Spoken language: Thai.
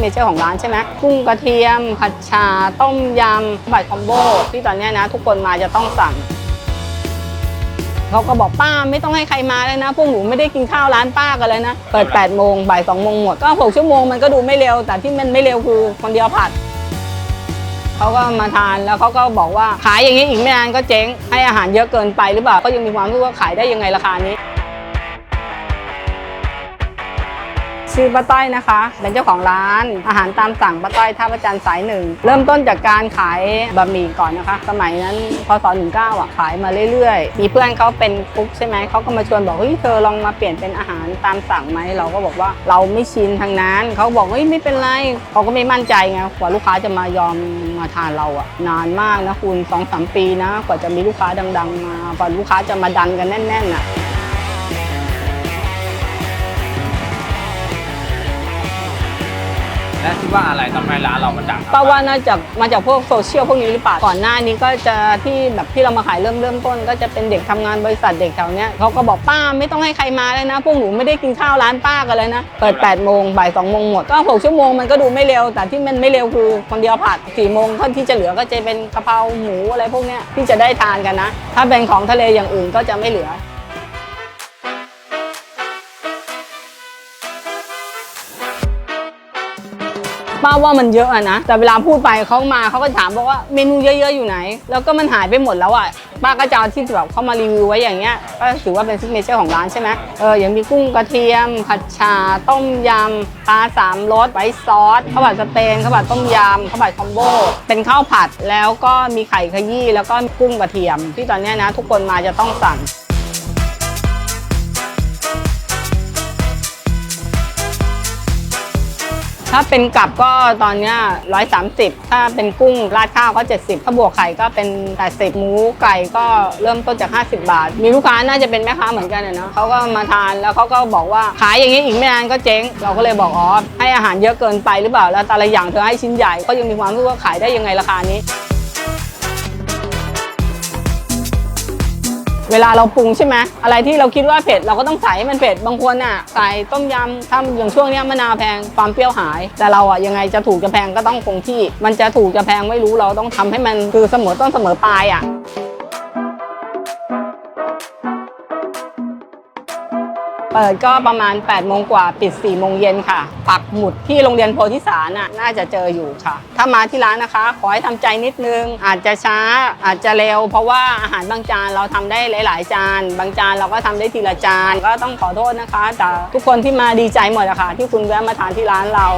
เนเจอร์ของร้านใช่ไหมกุ้งกระเทียม ผัดชา ต้มยำบัตรคอมโบที่ตอนเนี้ยนะ ทุกคนมาจะต้องสั่งเขาก็บอกป้าไม่ต้องให้ใครมาเลยนะ พวกหนูไม่ได้กินข้าวร้านป้ากันเลยนะ เปิด8โมงบ่าย2โมงหมด ก็ 6 ชั่วโมงมันก็ดูไม่เร็ว แต่ที่มันไม่เร็วคือคนเดียวผัด เขาก็มาทานแล้วเขาก็บอกว่าขายอย่างนี้อีกไม่นานก็เจ๊ง ให้อาหารเยอะเกินไปหรือเปล่า ก็ยังมีความรู้ว่าขายได้ยังไงราคานี้ ชื่อป้าต้อยนะคะ เป็นเจ้าของร้านอาหารตามสั่งป้าต้อยท่าประจันสายหนึ่ง เริ่มต้นจากการขายบะหมี่ก่อนนะคะ สมัยนั้นพศ19อะขายมาเรื่อยๆ มีเพื่อนเขาเป็นกุ๊กใช่ไหมเขาก็มาชวนบอกเฮ้ยเธอลองมาเปลี่ยนเป็นอาหารตามสั่งไหมเราก็บอกว่าเราไม่ชินทางนั้นเขาบอกเฮ้ยไม่เป็นไรเขาก็ไม่มั่นใจไงกว่าลูกค้าจะมายอมมาทานเราอะนานมากนะคุณสองสามปีนะกว่าจะมีลูกค้าดัง ๆ มา กว่าลูกค้าจะมาดันกันแน่นๆอะ คิดว่าอะไรทำให้ร้านเรามันดังครับป้าว่าน่าจะมาจากพวกโซเชียลพวกนี้หรือเปล่าก่อนหน้านี้ก็จะที่แบบที่เรามาขายเริ่มเริ่มต้น ก็จะเป็นเด็กทำงานบริษัทเด็กแถวเนี้ยเขาก็บอกป้าไม่ต้องให้ใครมาเลยนะ พวกหนูไม่ได้กินข้าวร้านป้ากันเลยนะ เปิด8โมงบ่าย2โมงหมดก็6ชั่วโมงมันก็ดูไม่เร็ว แต่ที่มันไม่เร็วคือคนเดียวผัด4โมงก็ที่จะเหลือก็จะเป็นกะเพราหมูอะไรพวกเนี้ยที่จะได้ทานกันนะ ถ้าเป็นของทะเลอย่างอื่นก็จะไม่เหลือ ป้าว่ามันเยอะอะนะ แต่เวลาพูดไปเขามาเขาก็ถามบอกว่าเมนูเยอะๆอยู่ไหน แล้วก็มันหายไปหมดแล้วอะป้าก็จะเอาที่แบบเข้ามารีวิวไว้อย่างเงี้ยก็ถือว่าเป็นซิกเนเจอร์ของร้านใช่ไหมเอออย่างมีกุ้งกระเทียม ผัดชา ต้มยำปลาสามรสไว้ซอสข้าวผัดสเตนข้าวผัดต้มยำข้าวผัดคอมโบเป็นข้าวผัดแล้วก็มีไข่ขยี้แล้วก็กุ้งกระเทียม ที่ตอนนี้นะ ทุกคนมาจะต้องสั่ง ถ้าเป็นกับก็ตอนเนี้ย130ถ้าเป็นกุ้งราดข้าวก็70ถ้าบวกไข่ก็เป็น80หมูไก่ก็เริ่มต้นจาก50บาท มีลูกค้าน่าจะเป็นแม่ค้าเหมือนกันอะเนาะเขาก็มาทานแล้วเขาก็บอกว่าขายอย่างนี้อีกไม่นานก็เจ๊ง เราก็เลยบอกอ๋อให้อาหารเยอะเกินไปหรือเปล่าแล้วแต่ละอย่างเธอให้ชิ้นใหญ่ก็ยังมีความรู้ว่าขายได้ยังไงราคานี้ เวลาเราปรุงใช่ไหมอะไรที่เราคิดว่าเผ็ดเราก็ต้องใส่ให้มันเผ็ดบางคนอะใส่ต้มยำถ้าอย่างช่วงเนี้ยมะนาวแพงความเปรี้ยวหาย แต่เราอะยังไงจะถูกจะแพงก็ต้องคงที่ มันจะถูกจะแพงไม่รู้เราต้องทำให้มันคือเสมอต้นเสมอปลายอะ เปิดก็ประมาณ8โมงกว่าปิด4โมงเย็นค่ะ ปักหมุดที่โรงเรียนโพธิสารน่ะน่าจะเจออยู่ค่ะ ถ้ามาที่ร้านนะคะ ขอให้ทำใจนิดนึง อาจจะช้าอาจจะเร็ว เพราะว่าอาหารบางจานเราทำได้หลาย ๆ จาน บางจานเราก็ทำได้ทีละจานก็ต้องขอโทษนะคะ แต่ทุกคนที่มาดีใจหมดอะค่ะที่คุณแวะมาทานที่ร้านเรา